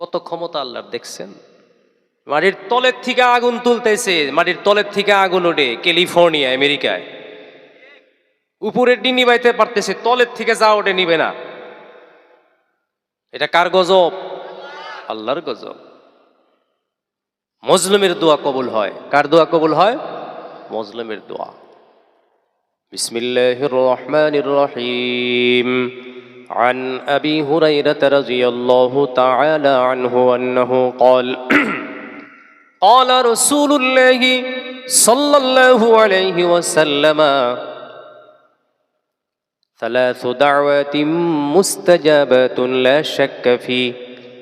কত ক্ষমতা আল্লাহর দেখছেন? মাটির তলের থেকে আগুন তুলতেছে, মাটির তলের থেকে আগুন ওঠে ক্যালিফোর্নিয়া, আমেরিকায়। উপরের ডি নিবাইতে পারতেছে, তলের থেকে যা ওঠে নিবে না। এটা কার গজব? আল্লাহর গজব। মজলুমের দোয়া কবুল হয়। কার দোয়া কবুল হয়? মজলুমের দোয়া। বিসমিল্লাহির রহমানির রহিম। عن أبي هريرة رضي الله تعالى عنه أنه قال قال رسول الله صلى الله عليه وسلم ثلاث دعوات مستجابات لا شك في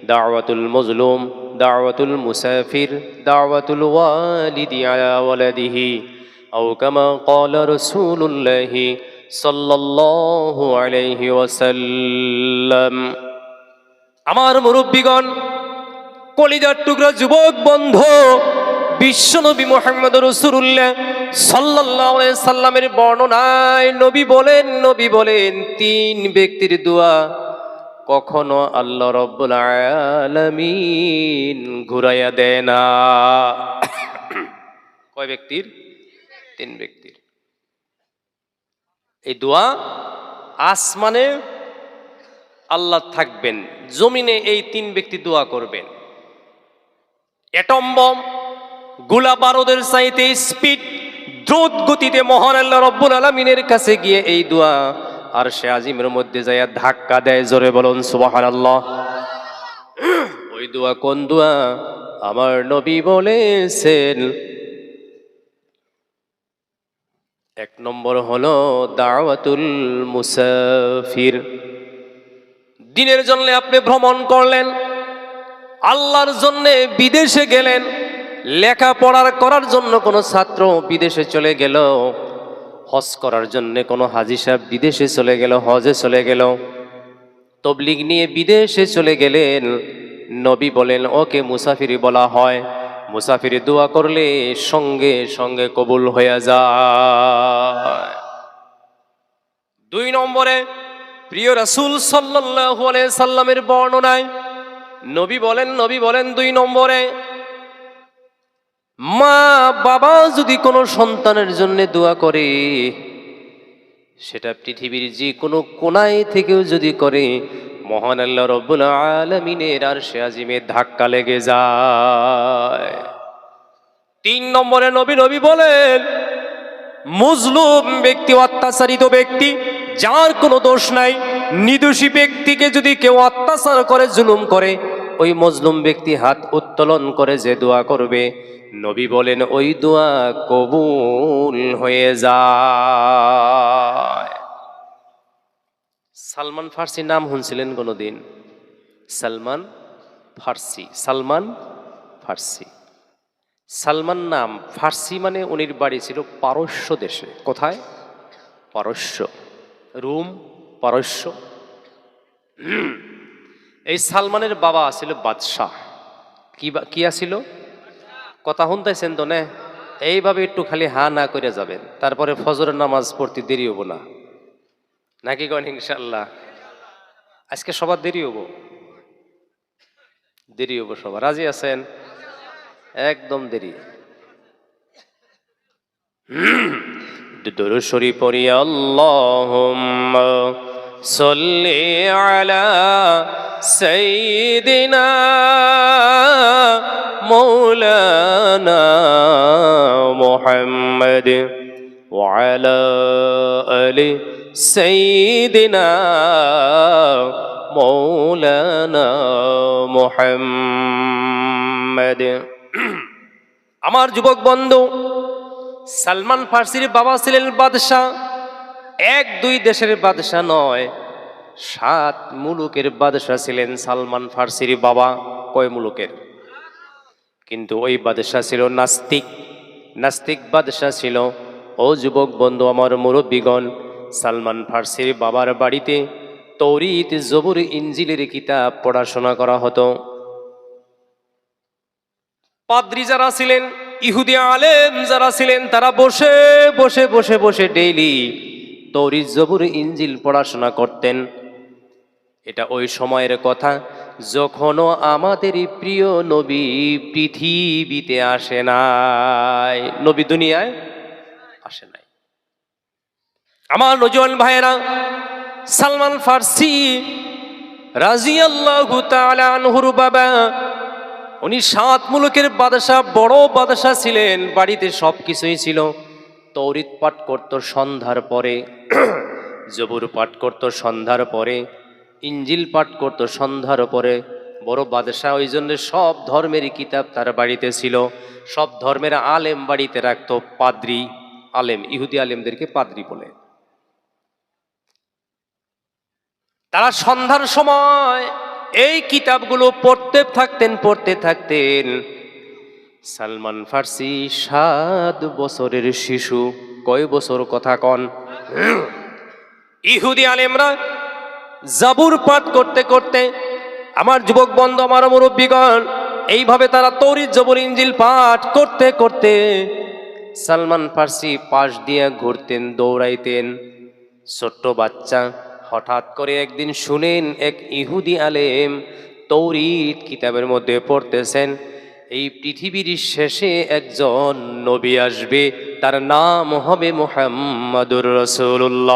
دعوة المظلوم دعوة المسافر دعوة الوالد على ولده أو كما قال رسول الله আমার মুরব্বীগণ, কলিজার টুকরা যুবক বন্ধ, বিশ্বনবী মোহাম্মদ রসুরুল্লাহ সাল্লাহ সাল্লামের বর্ণনায় নবী বলেন নবী বলেন, তিন ব্যক্তির দোয়া কখনো আল্লাহ রবীন্দন ঘুরাইয়া দেয় না। কয় ব্যক্তির? তিন ব্যক্তি। এই দোয়া আসমানে আল্লাহ থাকবেন, জমিনে এই তিন ব্যক্তি দোয়া করবেন। অ্যাটম বম গোলা বারুদের চাইতে স্পিড, দ্রুত গতিতে মহান আল্লাহ রব্বুল আলমিনের কাছে গিয়ে এই দোয়া, আর সে আজিমের মধ্যে যাইয়া ধাক্কা দেয়, জোরে বলুন সুবাহান আল্লাহ ওই দোয়া কোন দোয়া? আমার নবী বলেছেন এক নম্বর হলো দাওয়াতুল মুসাফির। দিনের জন্য আপনি ভ্রমণ করলেন, আল্লাহর জন্য বিদেশে গেলেন, লেখাপড়ার করার জন্য কোনো ছাত্র বিদেশে চলে গেল, হজ করার জন্য কোনো হাজি সাহেব বিদেশে চলে গেল, হজে চলে গেল। তবলিগ নিয়ে বিদেশে চলে গেলেন, নবী বলেন, ওকে মুসাফিরি বলা হয়। মুসাফিরি দোয়া করলে সঙ্গে সঙ্গে কবুল হয়ে যায়। দুই নম্বরে, প্রিয় রাসূল আলাইহি সাল্লামের বর্ণনায় নবী বলেন নবী বলেন দুই নম্বরে, মা বাবা যদি কোনো সন্তানের জন্য দোয়া করে, সেটা পৃথিবীর যে কোনো কোনায় থেকেও যদি করে মহান আল্লাহ রব্বুল আলমিনের আর সে ধাক্কা লেগে যায়। তিন নম্বরে নবী নবী বলেন, মুজলুম ব্যক্তি, অত্যাচারিত ব্যক্তি, যার কোনো দোষ নাই, নিদোষী ব্যক্তিকে যদি কেউ অত্যাচার করে, জুলুম করে, ওই মজলুম ব্যক্তি হাত উত্তোলন করে যে দোয়া করবে, নবী বলেন, ওই দোয়া কবুল হয়ে যায়। সালমান ফার্সি নাম শুনছিলেন কোনোদিন? সালমান ফার্সি সালমান ফার্সি। সালমান নাম, ফার্সি মানে উনির বাড়ি ছিল পারস্য দেশে। কোথায়? পারস্য। রুম, পারস্য। এই সালমানের বাবা ছিল বাদশাহ। কি কি আছিল? কথা শুনতেছেন তো নে? এইভাবে একটু খালি হা না করে যাবেন। তারপরে ফজরের নামাজ পড়তে দেরি হব না। নাকি কন ইনশাল্লাহ আজকে সবার দেরি হবো দেরি হবো সবার রাজি আছেন একদম দেরি দুরু শরী পড়ি আল্লাহুম্মা সাল্লি আলা সাইয়্যিদিনা مولانا محمد وعلى آل سيدنا مولانا محمد আমার যুবক বন্ধু সালমান ফার্সির বাবা ছিলেন বাদশাহ এক দুই দেশের বাদশাহ নয় সাত মুলুকের বাদশাহ ছিলেন সালমান ফার্সির বাবা কয় মুলুকের কিন্তু ওই বাদশাহ ছিল নাস্তিক নাস্তিক বাদশাহ ছিল ও যুবক বন্ধু আমার মুরব্বীগণ সালমান ফার্সির বাবার বাড়িতে তৌরিত জবুর ইঞ্জিলের কিতাব পড়াশোনা করা হতো। পাদ্রি যারা ছিলেন, ইহুদি আলেম যারা ছিলেন, তারা বসে বসে বসে বসে ডেইলি তৌরিত জবুর ইঞ্জিল পড়াশোনা করতেন। এটা ওই সময়ের কথা, যখনও আমাদের প্রিয় নবী পৃথিবীতে আসে নাই। নবী দুনিয়ায় আসে নাই। আমার নজওয়ান ভাইয়েরা, সালমান ফার্সি রাজিয়াল্লাহু তাআলা বাবা, উনি সাত মুলুকের বাদশাহ, বড় বাদশাহ ছিলেন, বাড়িতে সব কিছুই ছিল। তৌরিত পাঠ করত সন্ধ্যার পরে, জবুর পাঠ করত সন্ধ্যার পরে ইঞ্জিল পাঠ করত সন্ধ্যার পরে। বড় বাদশাহ ওই জন্য সব ধর্মেরই কিতাব তার বাড়িতে ছিল। সব ধর্মের আলেম বাড়িতে রাখত, পাদ্রি আলেম, ইহুদি আলেমদেরকে পাদ্রি বলে। তারা সন্ধ্যার সময় এই কিতাবগুলো পড়তে থাকতেন পড়তে থাকতেন। সালমান ফার্সি, সাত বছরের শিশু। কয় বছর কথা কন? ইহুদি আলেমরা জাবুর পাঠ করতে করতে, আমার যুবক বন্ধু, আমার মুরব্বীগণ, এইভাবে তারা তৌরিত জবর ইঞ্জিল পাঠ করতে করতে সালমান ফার্সি পাশ দিয়ে ঘুরতেন, দৌড়াইতেন। ছোট্ট বাচ্চা হঠাৎ করে একদিন শুনেন এক ইহুদি আলেম তৌরিত কিতাবের মধ্যে পড়তেছেন, এই পৃথিবীর শেষে একজন নবী আসবে, তার নাম হবে মোহাম্মদুর রসুল্লাহ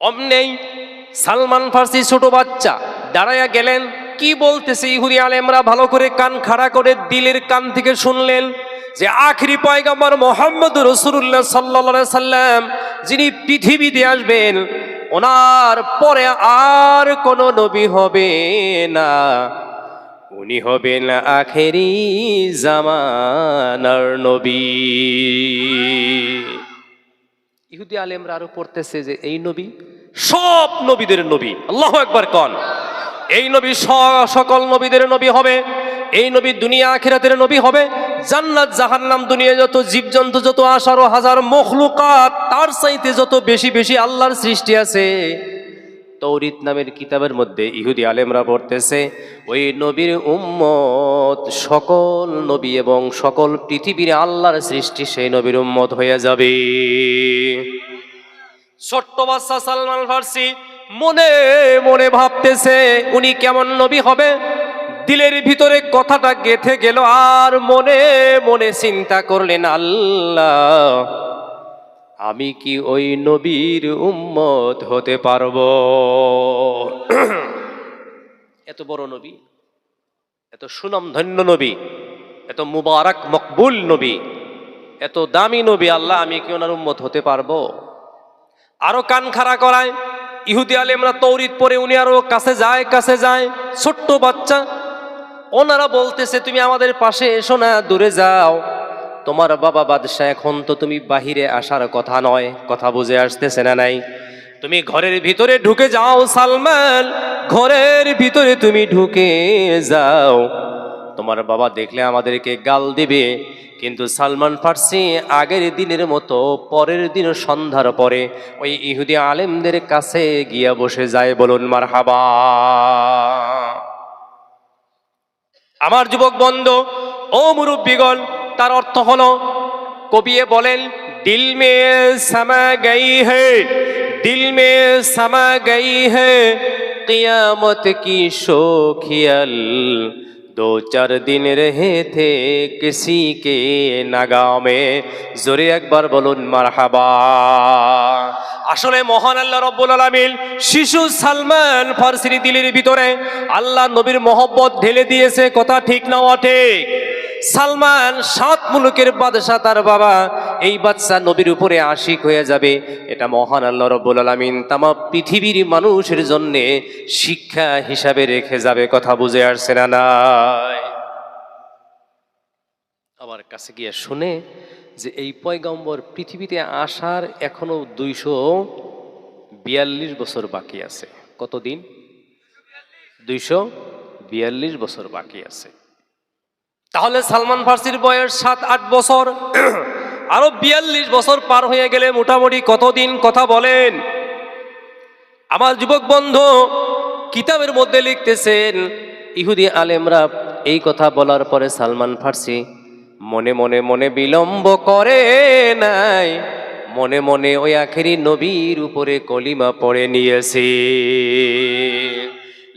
অমনেই সালমান ফার্সি ছোট বাচ্চা দাঁড়াইয়া গেলেন, কি বলতেছে ইহুদি আলেমরা, ভালো করে কান খাড়া করে দিলের কান থেকে শুনলেন? যে আখরি পয়গাম্বর মোহাম্মদ রসুল্লাহ সাল্লা সাল্লাম, যিনি পৃথিবীতে আসবেন, ওনার পরে আর কোনো নবী হবে না। উনি হবেন আখেরি জামানার নবী। ইহুদি আলেমরা আরও পড়তেছে যে এই নবী সব নবীদের নবী। আল্লাহ একবার কন। এই নবী সকল নবীদের নবী হবে। এই নবী দুনিয়া আখিরাতের নবী হবে। জান্নাত, জাহান্নাম দুনিয়া যত জীবজন্তু, যত আশারো হাজার মখলুকাত, তার চাইতে যত বেশি বেশি আল্লাহর সৃষ্টি আছে। তৌরিত নামের কিতাবের মধ্যে ইহুদি আলেমরা পড়তেছে, ওই নবীর উম্মত সকল নবী এবং সকল পৃথিবীর আল্লাহর সৃষ্টি সেই নবীর উম্মত হয়ে যাবে। ছোট্ট বাচ্চা সালমান ফার্সি মনে মনে ভাবতেছে, উনি কেমন নবী হবে? দিলের ভিতরে কথাটা গেথে গেল, আর মনে মনে চিন্তা করলেন, আল্লাহ, আমি কি ওই নবীর উম্মত হতে পারব? এত বড় নবী, এত সুনাম ধন্য নবী, এত মুবারক মকবুল নবী, এত দামি নবী, আল্লাহ, আমি কি ওনার উম্মত হতে পারব? আরও কান খাড়া করায় ইহুদি আলেমরা তৌরিত পরে উনি আরও কাছে যায় কাছে যায়। ছোট্ট বাচ্চা। ওনারা বলতেছে, তুমি আমাদের পাশে এসো না, দূরে যাও। তোমার বাবা বাদশাহ এখন তো তুমি বাহিরে আসার কথা নয়, কথা বুঝে আসতেছে না নাই। তুমি ঘরের ভিতরে ঢুকে যাও, সালমান। ঘরের ভিতরে তুমি ঢুকে যাও। তোমার বাবা দেখলে আমাদেরকে গাল দিবে। কিন্তু সালমান ফার্সি আগের দিনের মতো পরের দিন সন্ধ্যার পরে ওই ইহুদি আলেমদের কাছে গিয়া বসে যায় বলুন মার হাবা আমার যুবক বন্ধু, ও মুরব্বীগণ, তার অর্থ হলো, কবিয়ে বলেন, দিল মে সমা গই হে, দিল মে সমা গই হে, কিয়ামত কি শোখিয়াল দো চার দিন রেহে থে কিসি কে নাগামে জোরে একবার বলুন মারহাবা আসলে মহান আল্লাহ রব্বুল আলামিন শিশু সালমান ফার্সির দিলের ভিতরে আল্লাহ নবীর মহব্বত ঢেলে দিয়েছে, কথা ঠিক না ঠিক? সালমান সাত মুলুকের বাদশাহ তার বাবা, এই বাচ্চা নবীর উপরে আশিক হয়ে যাবে। এটা মহান আল্লাহ রব্বুল আলামিন তামা পৃথিবীর মানুষের জন্য শিক্ষা হিসাবে রেখে যাবে, কথা বুঝে আসছে না আমার কাছে গিয়ে শুনে যে এই পয়গম্বর পৃথিবীতে আসার এখনও দুইশো বিয়াল্লিশ বছর বাকি আছে। কতদিন? দুইশো বিয়াল্লিশ বছর বাকি আছে। তাহলে সালমান ফার্সির বয়স সাত, আট বছর। আরও বিয়াল্লিশ বছর পার হয়ে গেলে মোটামুটি কতদিন কথা বলেন? আমার যুবক বন্ধু কিতাবের মধ্যে লিখতেছেন, ইহুদি আলেমরা এই কথা বলার পরে সালমান ফার্সি মনে মনে মনে বিলম্ব করে নাই, মনে মনে ওই আখেরি নবীর উপরে কলিমা পড়ে নিয়েছে।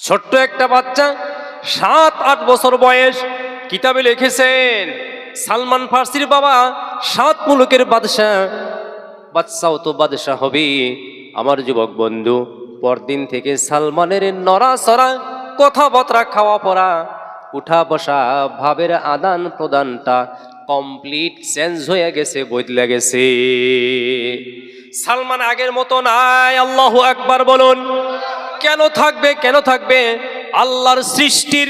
ছোট্ট একটা বাচ্চা, সাত, আট বছর বয়স, কিতাবে লিখেছেন, সালমান ফার্সির বাবা, সাত মুলুকের বাদশাহ। বাদশাও তো বাদশাহ হবে। আমার যুবক বন্ধু, পরদিন থেকে সালমানের নড়াচড়া, কথাবার্তা খাওয়া পড়া উঠা বসা ভাবের আদান প্রদানটা কমপ্লিট চেঞ্জ হয়ে গেছে, বদলে গেছে। সালমান আগের মতো নাই, আল্লাহ একবার বলুন। কেন থাকবে কেন থাকবে? আল্লাহর সৃষ্টির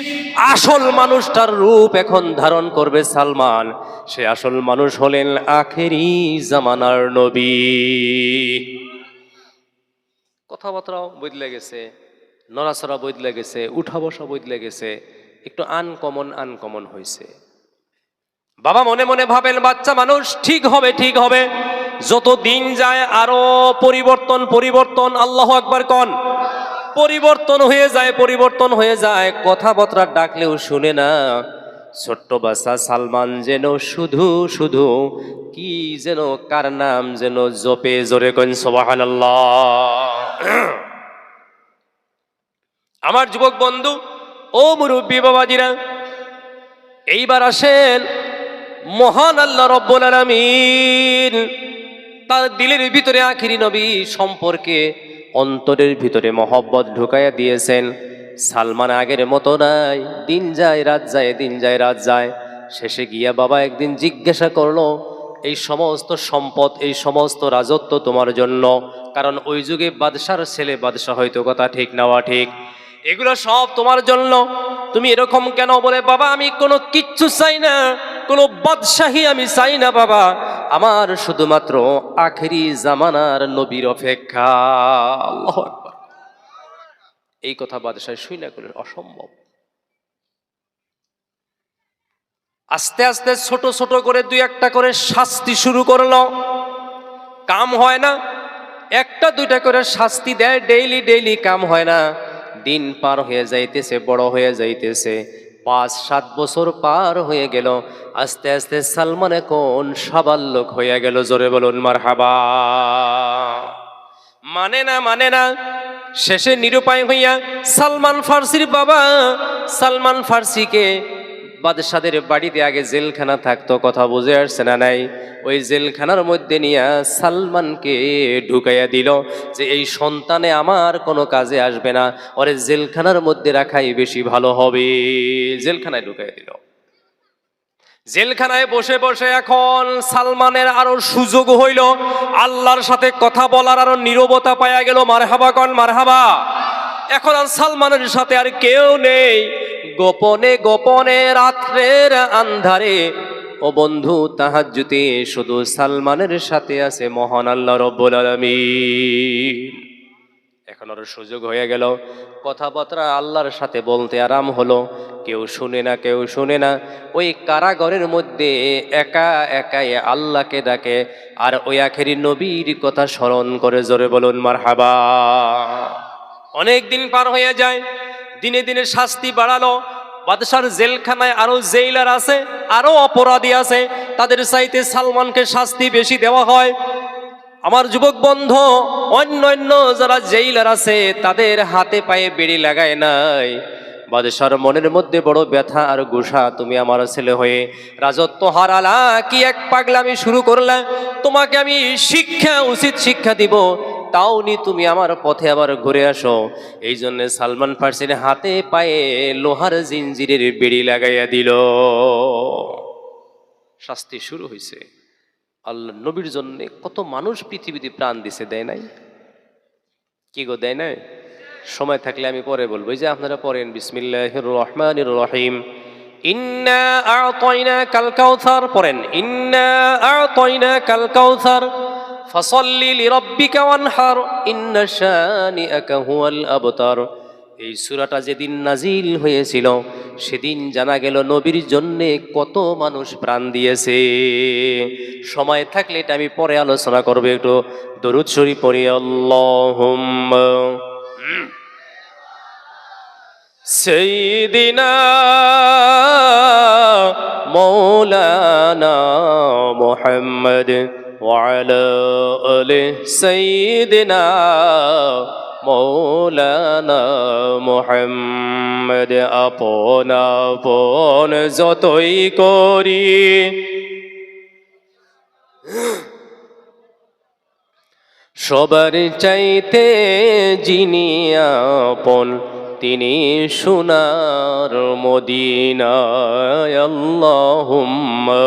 আসল মানুষটার রূপ এখন ধারণ করবে সালমান। সে আসল মানুষ হলেন আখেরি জামানার নবী। কথাবার্তাও বদলে গেছে, নড়াচড়া বদলে গেছে উঠা বসা বদলে গেছে, একটু আনকমন আনকমন হয়েছে। বাবা মনে মনে ভাবেন, বাচ্চা মানুষ ঠিক হবে ঠিক হবে। যত দিন যায় আরও পরিবর্তন পরিবর্তন, আল্লাহ একবার কন। পরিবর্তন হয়ে যায়, পরিবর্তন হয়ে যায়। কথাবার্তা ডাকলেও শুনে না। ছোট্ট বাচ্চা সালমান যেন শুধু শুধু কি যেন, কার নাম যেন জপে জোরে কন সোবাহান আমার যুবক বন্ধু, ও মুরব্বী বাবাজিরা, এইবার আসেন মহান আল্লাহ রব্বুল আলামিন তার দিলের ভিতরে আখিরি নবী সম্পর্কে অন্তরের ভিতরে মহব্বত ঢুকাইয়া দিয়েছেন। সালমান আগের মতো নাই, দিন যায়, রাত যায়, দিন যায়, রাত যায়। শেষে গিয়া বাবা একদিন জিজ্ঞাসা করল, এই সমস্ত সম্পদ, এই সমস্ত রাজত্ব তোমার জন্য? কারণ ওই যুগে বাদশার ছেলে বাদশাহ হয়তো কথা ঠিক নেওয়া ঠিক। এগুলো সব তোমার জন্য। তুমি এরকম কেন বলে, বাবা, আমি কোনো কিচ্ছু চাই না। কোনো বাদশাহী আমি চাই না বাবা। আমার শুধুমাত্র আখেরি জামানার নবীর অপেক্ষা। এই কথা বাদশাহ শুই না করলেন অসম্ভব। আস্তে আস্তে ছোট ছোট করে দুই একটা করে শাস্তি শুরু করল। কাম হয় না। একটা দুইটা করে শাস্তি দেয়, ডেইলি ডেইলি কাম হয় না। দিন পার হয়ে যাইতেছে, বড় হয়ে যাইতেছে। পাঁচ সাত বছর পার হয়ে গেল। আস্তে আস্তে সালমান এখন লোক হয়ে গেল। জোরে বলুন মার হাবা মানে না মানে না, শেষে নিরুপায় হইয়া সালমান ফার্সির বাবা সালমান ফার্সিকে বাদশাদের বাড়িতে আগে জেলখানা থাকতো, কথা বুঝে আসছে না নাই? ওই জেলখানার মধ্যে নিয়ে সালমানকে ঢুকাইয়া দিল যে, এই সন্তানে আমার কোনো কাজে আসবে না, ওরে জেলখানার মধ্যে রাখাই বেশি ভালো হবে। জেলখানায় ঢুকাইয়া দিল। জেলখানায় বসে বসে এখন সালমানের আরও সুযোগ হইল। আল্লাহর সাথে কথা বলার আরও নীরবতা পাওয়া গেল। মারহাবা কন, মারহাবা। এখন আর সালমানের সাথে আর কেউ নেই। গোপনে গোপনে রাত্রের আন্ধারে। ও বন্ধু, তাহাজ্জুতে শুধু সালমানের সাথে আছে, মহান আল্লাহ রব্বুল আলামিন। এখন আরও সুযোগ হয়ে গেল। কথাবার্তা আল্লাহর সাথে বলতে আরাম হলো। কেউ শুনে না, কেউ শুনে না। ওই কারাগরের মধ্যে একা একাই আল্লাহকে ডাকে আর ওই আখেরি নবীর কথা স্মরণ করে জোরে বলুন মার হাবা অনেক দিন পার হয়ে যায়, দিনে দিনে শাস্তি বাড়ালো, বাদশার জেলখানায় আরও জেইলার আছে, আরও অপরাধী আছে, তাদের চাইতে সালমানকে শাস্তি বেশি দেওয়া হয়। আমার যুবক বন্ধ, অন্য অন্য যারা জেইলার আছে, তাদের হাতে পায়ে বেড়ি লাগায় নাই। বাদশার মনের মধ্যে বড় ব্যথা আর গুসা, তুমি আমার ছেলে হয়ে রাজত্ব হারালা, কি এক পাগলামি শুরু করলা? তোমাকে আমি শিক্ষা, উচিত শিক্ষা দিব। তাও নি তুমি আমার পথে আবার ঘুরে আসো। এই জন্য সালমান ফার্সির হাতে পায়ে লোহার জিঞ্জিরের বেড়ি লাগাইয়া দিল। শাস্তি শুরু হয়েছে আল্লাহ নবীর জন্য কত মানুষ পৃথিবীতে প্রাণ দিছে, দেয় নাই? কি গো, দেয় নাই? সময় থাকলে আমি পরে বলব। যে আপনারা পড়েন, বিসমিল্লাহির রহমানির রহিম। ইন্না আ'তাইনা কাল কাউসার পড়েন। ইন্না আ'তাইনা কাল কাউসার আবতার। এই সুরাটা যেদিন নাজিল হয়েছিল, সেদিন জানা গেল নবীর জন্যে কত মানুষ প্রাণ দিয়েছে। সময় থাকলে এটা আমি পরে আলোচনা করব একটু। দরুদ শরীফ পড়ি, আল্লাহুম্মা। সৈদিনা মৌলানা মোহাম্মদ وعلى آل سيدنا মৌলানা মোহাম্মদ আপন আপন যতই করি সবার চাইতে যিনি আপন তিনি সোনার মদিনায় আল্লাহুম্মা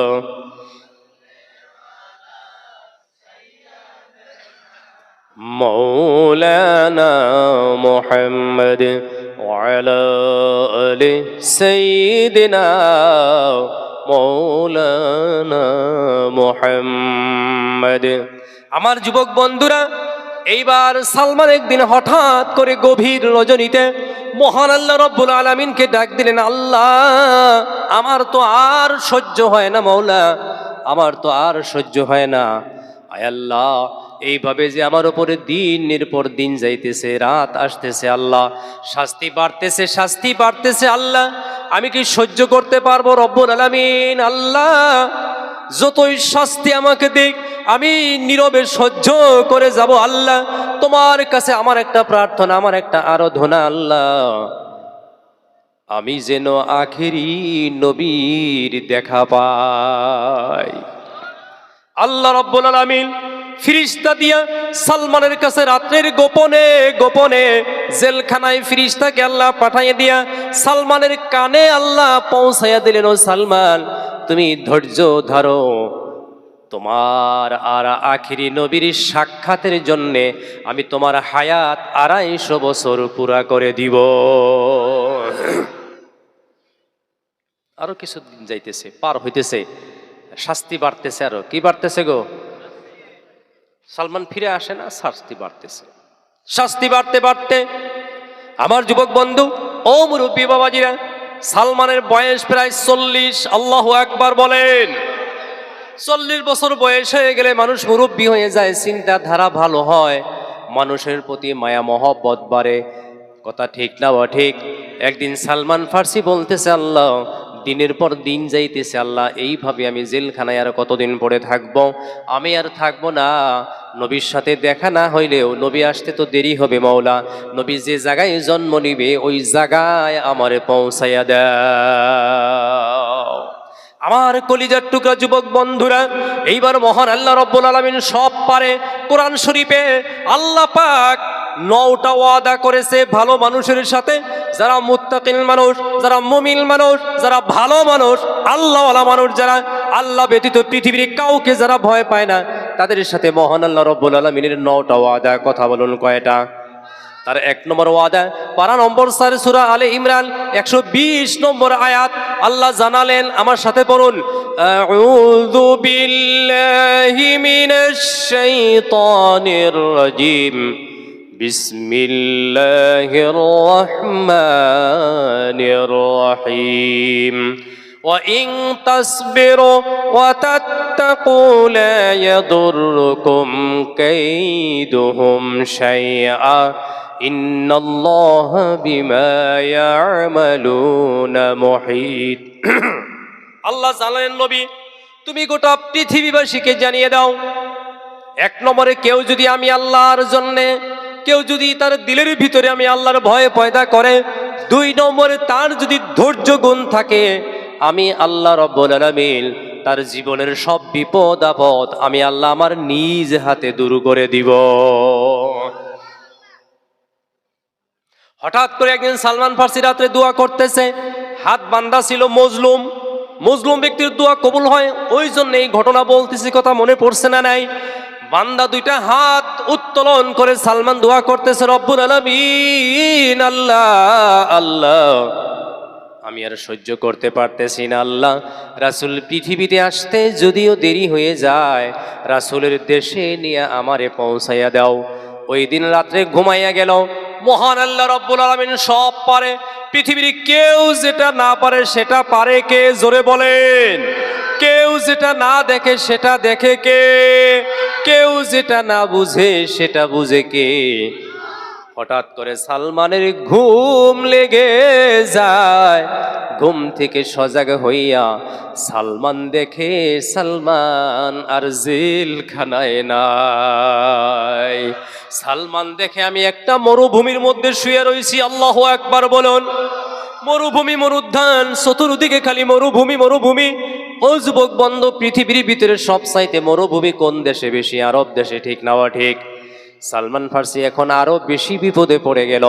مولانا محمد وعلى آل سيدنا مولانا محمد আমার যুবক বন্ধুরা এইবার সালমান একদিন হঠাৎ করে গভীর রজনীতে মহান আল্লাহ রব্বুল আলমিনকে ডাক দিলেন আল্লাহ আমার তো আর সহ্য হয় না মৌলা আমার তো আর সহ্য হয় না আয় আল্লাহ এইভাবে যে আমার উপরে দিনের পর দিন যাইতেছে, রাত আসতেছে আল্লাহ। শাস্তি বাড়তেছে শাস্তি বাড়তেছে আল্লাহ। আমি কি সহ্য করতে পারব রব্বুল আলামিন? আল্লাহ, যতই শাস্তি আমাকে দিক, আমি নীরবে সহ্য করে যাব আল্লাহ। তোমার কাছে আমার একটা প্রার্থনা, আমার একটা আরাধনা আল্লাহ। আমি যেন আখেরি নবীর দেখা পাই। আল্লাহ রব্বুল আলামিন ফিরিস্তা দিয়া সালমানের কাছে রাত্রের গোপনে গোপনে জেলখানায় ফিরিস্তাকে আল্লাহ পাঠাইয়া দিয়া সালমানের কানে আল্লাহ পৌঁছাইয়া দিলেন, ও সালমান, তুমি ধৈর্য ধরো। তোমার আর আখিরি নবীর সাক্ষাতের জন্যে আমি তোমার হায়াত আড়াইশো বছর পুরা করে দিব। আরও কিছুদিন যাইতেছে, পার হইতেছে, শাস্তি বাড়তেছে আরও। কি বাড়তেছে গো? সালমান ফিরে আসে না, শাস্তি বাড়তেছে। শাস্তি বাড়তে বাড়তে আমার যুবক বন্ধু, ও মুরব্বী বাবাজিরা, সালমানের বয়স প্রায় চল্লিশ, আল্লাহ একবার বলেন। চল্লিশ বছর বয়স হয়ে গেলে মানুষ মুরব্বী হয়ে যায়, চিন্তাধারা ভালো হয়, মানুষের প্রতি মায়া, মহব্বত বাড়ে। কথা ঠিক না ঠিক, একদিন সালমান ফার্সি বলতেছে, আল্লাহ দিনের পর দিন যাইতেছে আল্লাহ, এইভাবে আমি জেলখানায় আর কতদিন পরে থাকব? আমি আর থাকব না। নবীর সাথে দেখা না হইলেও নবী আসতে তো দেরি হবে মাওলা। নবী যে জায়গায় জন্ম নিবে, ওই জায়গায় আমার পৌঁছাইয়া দাও। আমার কলিজার টুকরা যুবক বন্ধুরা, এইবার মহান আল্লাহ রব্বুল আলমিন সব পারে। কোরআন শরীফে আল্লাহ পাক নওটা ওয়াদা করেছে ভালো মানুষের সাথে। যারা মুত্তাকিন মানুষ, যারা মুমিন মানুষ, যারা ভালো মানুষ, আল্লাহওয়ালা মানুষ যারা, আল্লাহ ব্যতীত পৃথিবীর কাউকে যারা ভয় পায় না, তাদের সাথে মহান আল্লাহ রব্বুল আলমিনের নটা ওয়াদা, কথা বলুন কয়টা? তার এক নম্বর ওয়াদা পারা নম্বর সার সুরা আলে ইমরান, একশো বিশ নম্বর আয়াত, আল্লাহ জানালেন, আমার সাথে পড়ুন, আউযু বিল্লাহি মিনাশ শাইতানির রাজিম বিসমিল্লাহির রহমানির রহিম وإن تصبروا وتتقوا لا يضركم كيدهم شيئا إن الله بما يعملون محيط আল্লাহ জানালেন নবী তুমি গোটা পৃথিবীবাসীকে জানিয়ে দাও এক নম্বরে কেউ যদি আমি আল্লাহর জন্যে কেউ যদি তার দিলের ভিতরে আমি আল্লাহর ভয় পয়দা করে, দুই নম্বরে তার যদি ধৈর্য গুণ থাকে, আমি আল্লাহ রব্বুল আলামিন তার জীবনের সব বিপদ, আপদ আমি আল্লাহ আমার নিজ হাতে দূর করে দিব। হঠাৎ করে একদিন সালমান ফার্সি রাত্রে দোয়া করতেছে, হাত বান্দা ছিল মজলুম। মজলুম ব্যক্তির দোয়া কবুল হয়, ওই জন্য এই ঘটনা বলতেছি, কথা মনে পড়ছে না নাই। বান্দা দুইটা হাত উত্তোলন করে সালমান দোয়া করতেছে, রব্বুল আলামিন, আল্লাহ আল্লাহ। আমি আর সহ্য করতে পারতেছি না, আল্লাহ। রাসূল পৃথিবীতে আসতে যদিও দেরি হয়ে যায়, রাসূলের দেশে নিয়ে আমারে পৌঁছাইয়া দাও। ওই দিন রাত্রে ঘুমাইয়া গেল। মহান আল্লাহ রব্বুল আলমিন সব পারে। পৃথিবীর কেউ যেটা না পারে সেটা পারে কে? জোরে বলেন। কেউ যেটা না দেখে সেটা দেখে কে? কেউ যেটা না বুঝে সেটা বুঝে কে? হঠাৎ করে সালমানের ঘুম লেগে যায়। ঘুম থেকে সজাগ হইয়া সালমান দেখে সালমান আর জেলখানায় নাই। সালমান দেখে আমি একটা মরুভূমির মধ্যে শুয়ে রয়েছি আল্লাহ একবার বলুন। মরুভূমি, মরুদ্যান, চতুর্দিকে খালি মরুভূমি মরুভূমি। ও যুবক বন্ধ, পৃথিবীর ভিতরে সব চাইতে মরুভূমি কোন দেশে বেশি? আরব দেশে ঠিক নেওয়া ঠিক? সালমান ফার্সি এখন আরও বেশি বিপদে পড়ে গেল।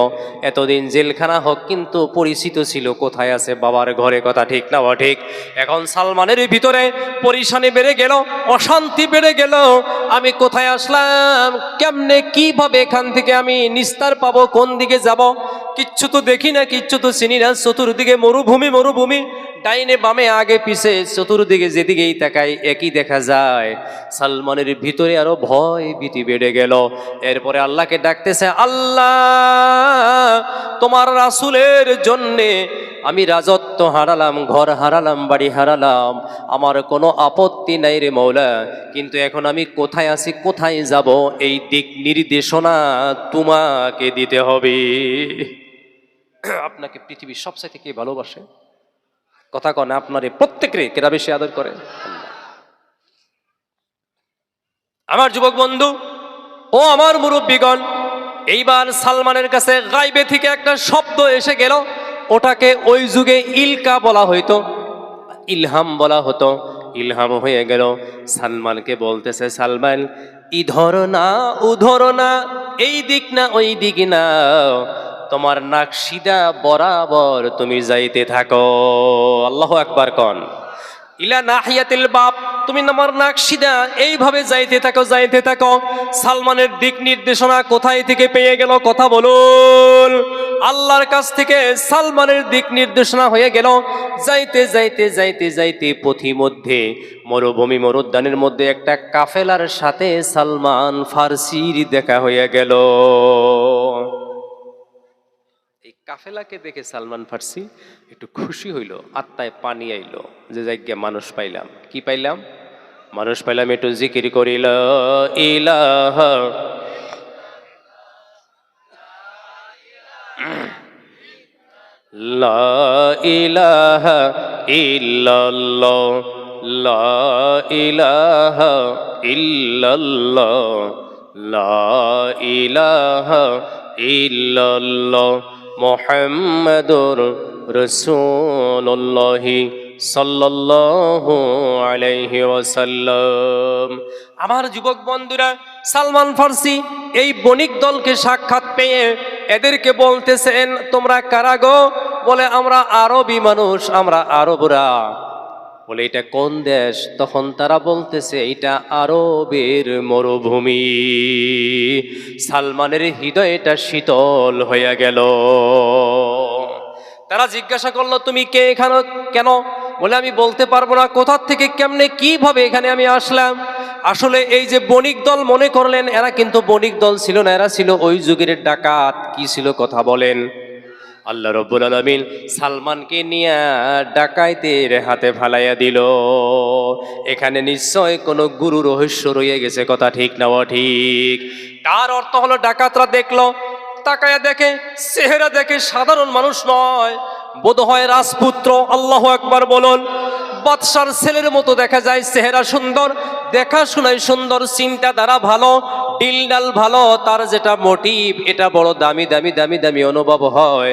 এতদিন জেলখানা হোক, কিন্তু পরিচিত ছিল কোথায় আছে বাবার ঘরে, কথা ঠিক না ঠিক এখন সালমানের ভিতরে পরিশানি বেড়ে গেল, অশান্তি বেড়ে গেল। আমি কোথায় আসলাম, কেমনে, কীভাবে এখান থেকে আমি নিস্তার পাবো, কোন দিকে যাব? কিচ্ছু তো দেখি না, কিচ্ছু তো চিনি না। চতুর্দিকে মরুভূমি মরুভূমি। ডাইনে বামে, আগে পিছে, চতুর্দিকে যেদিকেই তাকাই, একই দেখা যায়। সালমানের ভিতরে আরও ভয় ভীতি বেড়ে গেল। এরপরে আল্লাহকে ডাকতেছে, আল্লাহ, তোমার রাসুলের জন্যে আমি রাজত্ব হারালাম, ঘর হারালাম, বাড়ি হারালাম, আমার কোনো আপত্তি নাই রে মৌলা, কিন্তু এখন আমি কোথায় আছি, কোথায় যাব, এই দিক নির্দেশনা তোমাকে দিতে হবে। আপনাকে পৃথিবীর সবচাইতে কে ভালোবাসে? কথা কন, আপনার এই প্রত্যেকরে কেরা বেশি আদর করে? আমার যুবক বন্ধু ও আমার মুরব্বীগণ, এইবার সালমানের কাছে গাইবে থেকে একটা শব্দ এসে গেল। ওটাকে ওই যুগে ইলকা বলা হইতো। ইলহাম বলা হতো। ইলহাম হয়ে গেল। সালমানকে বলতেছে, সালমান ইধর না উধর না, এই দিক না, ওই দিক না। তোমার নাকশিদা বরাবর তুমি যাইতে থাকো। আল্লাহ একবার কন। ইলা নাহিয়াতিল বাপ, তুমি আমার নাক সিধা এইভাবে যাইতে থাকো যাইতে থাকো। সালমানের দিক নির্দেশনা কোথায় থেকে পেয়ে গেল কথা বলুন। আল্লাহর কাছ থেকে সালমানের দিক নির্দেশনা হয়ে গেল। যাইতে যাইতে যাইতে যাইতে পথি মধ্যে মরুভূমি মরুদ্যানের মধ্যে একটা কাফেলার সাথে সালমান ফার্সির দেখা হয়ে গেল। কাফেলাকে দেখে সালমান ফার্সি একটু খুশি হইল, আত্মায় পানি আইলো, যে জায়গায় মানুষ পাইলাম। কি পাইলাম? মানুষ পাইলাম একটু জিকির করিল, ইলাহ লা ইলাহা ইল্লাল্লাহ, লা ইলাহা ইল্লাল্লাহ, লা ইলাহা ইল্লাল্লাহ। মুহাম্মাদুর রসুল্লাহি সাল্লাল্লাহু আলাইহি ওয়াসাল্লাম। আমার যুবক বন্ধুরা, সালমান ফার্সি এই বণিক দলকে সাক্ষাৎ পেয়ে এদেরকে বলতেছেন, তোমরা কারাগো বলে, আমরা আরবি মানুষ, আমরা আরবরা। বলে, এটা কোন দেশ? তখন তারা বলতেছে, এটা আরবের মরুভূমি। সালমানের হৃদয়টা শীতল হয়ে গেল। তারা জিজ্ঞাসা করল, তুমি কে এখানে কেন? বলে, আমি বলতে পারব না কোথার থেকে কেমনে, কীভাবে এখানে আমি আসলাম? আসলে এই যে বণিক দল মনে করলেন, এরা কিন্তু বণিক দল ছিল না, এরা ছিল ওই যুগের ডাকাত। কি ছিল কথা বলেন? আল্লাহ রব্বুল আলমিন সালমানকে নিয়ে ডাকাইতের হাতে ফালাইয়া দিল। এখানে নিশ্চয় কোনো গুরু রহস্য রয়ে গেছে, কথা ঠিক না ঠিক তার অর্থ হলো ডাকাতরা দেখল, তাকায়া দেখে, চেহারা দেখে সাধারণ মানুষ নয়। বোধ হয় রাজপুত্র, আল্লাহ একবার বলুন বাদশার ছেলের মতো দেখা যায়, চেহারা সুন্দর দেখা শোনায় সুন্দর, চিন্তাধারা ভালো ডিলডাল ভালো, তার যেটা মোটিভ এটা বড় দামি দামি দামি দামি অনুভব হয়।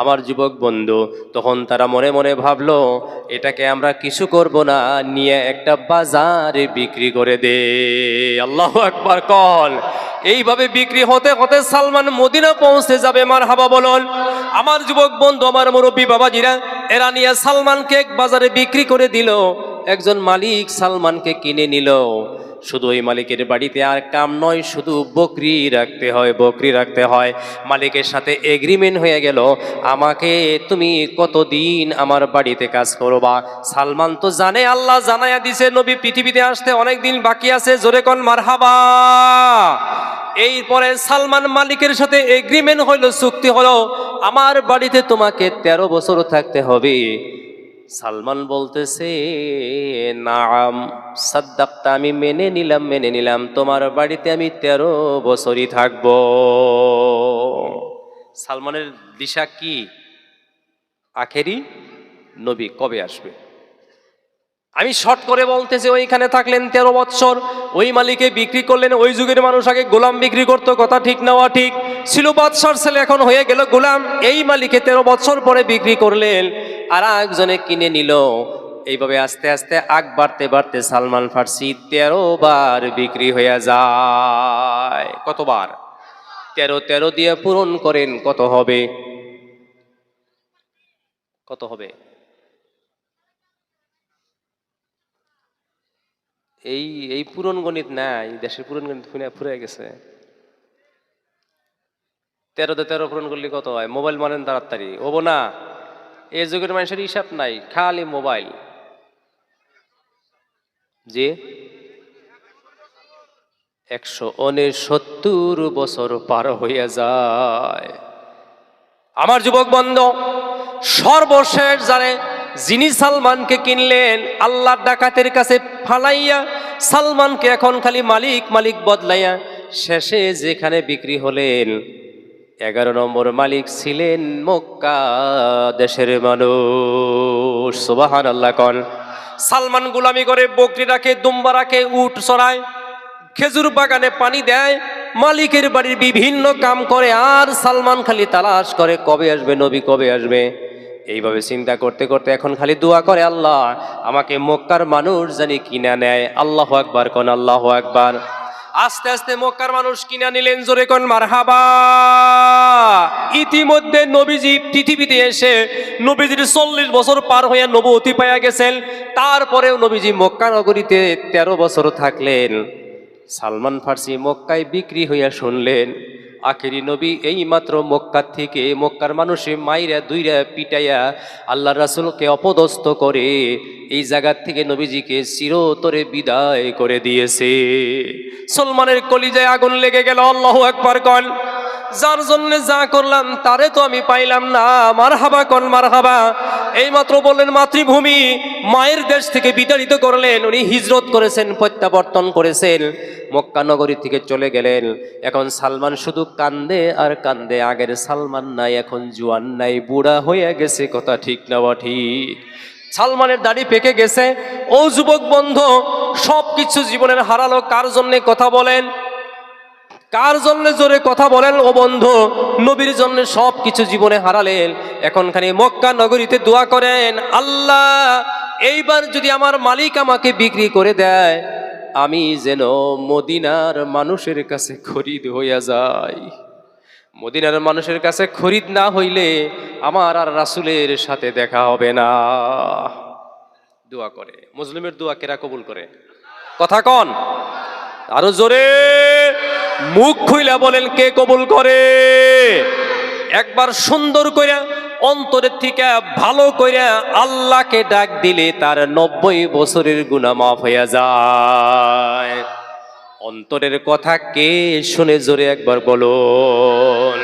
আমার যুবক বন্ধু, তখন তারা মনে মনে ভাবলো, এটাকে আমরা কিছু করব না, নিয়ে একটা বাজারে বিক্রি করে দে। আল্লাহ একবার কল। এইভাবে বিক্রি হতে হতে সালমান মদিনা পৌঁছে যাবে মার হাবা বলন আমার যুবক বন্ধু, আমার মুরব্বী বাবাজিরা, এরা নিয়ে সালমানকে এক বাজারে বিক্রি করে দিল। একজন মালিক সালমানকে কিনে নিল। শুধু ওই মালিকের বাড়িতে আর কাম নয়, শুধু বকরি রাখতে হয়, বকরি রাখতে হয়। মালিকের সাথে এগ্রিমেন্ট হয়ে গেল, আমাকে তুমি কতদিন আমার বাড়িতে কাজ করবা? সালমান তো জানে, আল্লাহ জানাইয়া দিছে, নবী পৃথিবীতে আসতে অনেক দিন বাকি আছে, জোরে কন মারহাবা। এরপরে সালমান মালিকের সাথে এগ্রিমেন্ট হইল, চুক্তি হলো, আমার বাড়িতে তোমাকে তেরো বছর থাকতে হবে। সালমান বলতেছে নাম সাদ্দাক্তা আমি মেনে নিলাম মেনে নিলাম, তোমার বাড়িতে আমি তেরো বছরই থাকব। সালমানের দিশা কি? আখেরি নবী কবে আসবে? আমি শর্ট করে বলতেছি, ওইখানে থাকলেন তেরো বৎসর, ওই মালিকে বিক্রি করলেন, ওই যুগের মানুষ আগে গোলাম বিক্রি করতো, কথা ঠিক নেওয়া ঠিক। ছিল বাদশার ছেলে, এখন হয়ে গেল গোলাম। এই মালিকে তেরো বছর পরে বিক্রি করলেন, আর একজনে কিনে নিল। এইভাবে আস্তে আস্তে আগ বাড়তে বাড়তে সালমান ফার্সি তেরো বার বিক্রি হয়ে যায়। কতবার? তেরো তেরো দিয়ে পূরণ করেন, কত হবে? কত হবে? এই এই পুরন গণিত নাই, দেশের পুরন গণিত ফুরে গেছে। তেরোতে তেরো পূরণ করলে কত হয়? মোবাইল মারেন তাড়াতাড়ি। হব না। এই যুগের মানুষের হিসাব নাই, খালি মোবাইল। যে একশো সত্তর বছর পার হইয়া যায়। আমার যুবক বন্ধ, সর্বশেষ জানে যিনি সালমানকে কিনলেন, আল্লাহর ডাকাতের কাছে ফালাইয়া সালমানকে এখন খালি মালিক মালিক বদলাইয়া শেষে যেখানে বিক্রি হলেন, এগারো নম্বর মালিক ছিলেন মক্কা দেশের মানুষ। সুবাহান আল্লাহ কন। সালমান গুলামি করে বকরি রাখে, দুম্বা রাখে, উট চড়ায়, খেজুর বাগানে পানি দেয়, মালিকের বাড়ির বিভিন্ন কাম করে, আর সালমান খালি তালাশ করে, কবে আসবে, নবী কবে আসবে? এইভাবে চিন্তা করতে করতে এখন খালি দোয়া করে আল্লাহ, আমাকে মক্কার মানুষ জানি কিনা নেয়। আল্লাহ আকবার, কন আল্লাহ আকবার। আস্তে আস্তে মক্কার মানুষ কিনা নিলেন, জোরে কন মারহাবা। ইতিমধ্যে নবীজি পৃথিবীতে এসে নবীজির চল্লিশ বছর পার হইয়া নবতী পাইয়া গেছেন। তারপরেও নবীজি মক্কা নগরীতে তেরো বছর থাকলেন। সালমান ফার্সি মক্কায় বিক্রি হইয়া শুনলেন। আখেরি নবী এই মাত্র মক্কার থেকে মক্কার মানুষে মাইরা দুইরা পিটাইয়া আল্লাহ রাসুলকে অপদস্থ করে এই জায়গার থেকে নবীজিকে চিরতরে বিদায় করে দিয়েছে। সলমানের কলিজায় আগুন লেগে গেল, আল্লাহ একবার কন। যার জন্য যা করলাম, তারে তো আমি পাইলাম না। মার হাবা কন মার হাবা এইমাত্র বললেন, মাতৃভূমি, মায়ের দেশ থেকে বিতাড়িত করলেন। উনি হিজরত করেছেন, প্রত্যাবর্তন করেছেন। মক্কা নগরী থেকে চলে গেলেন। এখন সালমান শুধু কান্দে আর কান্দে। আগের সালমান নাই, এখন জুয়ান নাই। বুড়া হয়ে গেছে, কথা ঠিক না ঠিক। সালমানের দাড়ি পেকে গেছে। ও যুবক বন্ধ সব কিছু জীবনের হারালো, কার জন্যে কথা বলেন? কার জন্য জোরে কথা বলেন ও বন্ধু? নবীর জন্য সব কিছু জীবনে হারালেন। এখনখানি মক্কা নগরীতে দোয়া করেন, আল্লাহ, এইবার যদি আমার মালিক আমাকে বিক্রি করে দেয়, আমি যেন মদিনার মানুষের কাছে খরিদ হইয়া যাই। মদিনার মানুষের কাছে খরিদ না হইলে আমার আর রাসুলের সাথে দেখা হবে না। দোয়া করে। মুসলিমের দোয়া কেরা কবুল করে? কথা কন। আরও জোরে। মুখ খুইলা বলেন কে কবুল করে? একবার সুন্দর কইরা, অন্তরের থেকে ভালো কইরা আল্লাহকে ডাক দিলে তার নব্বই বছরের গুণা মাফ হইয়া যায়। অন্তরের কথা কে শুনে জোরে একবার বলুন।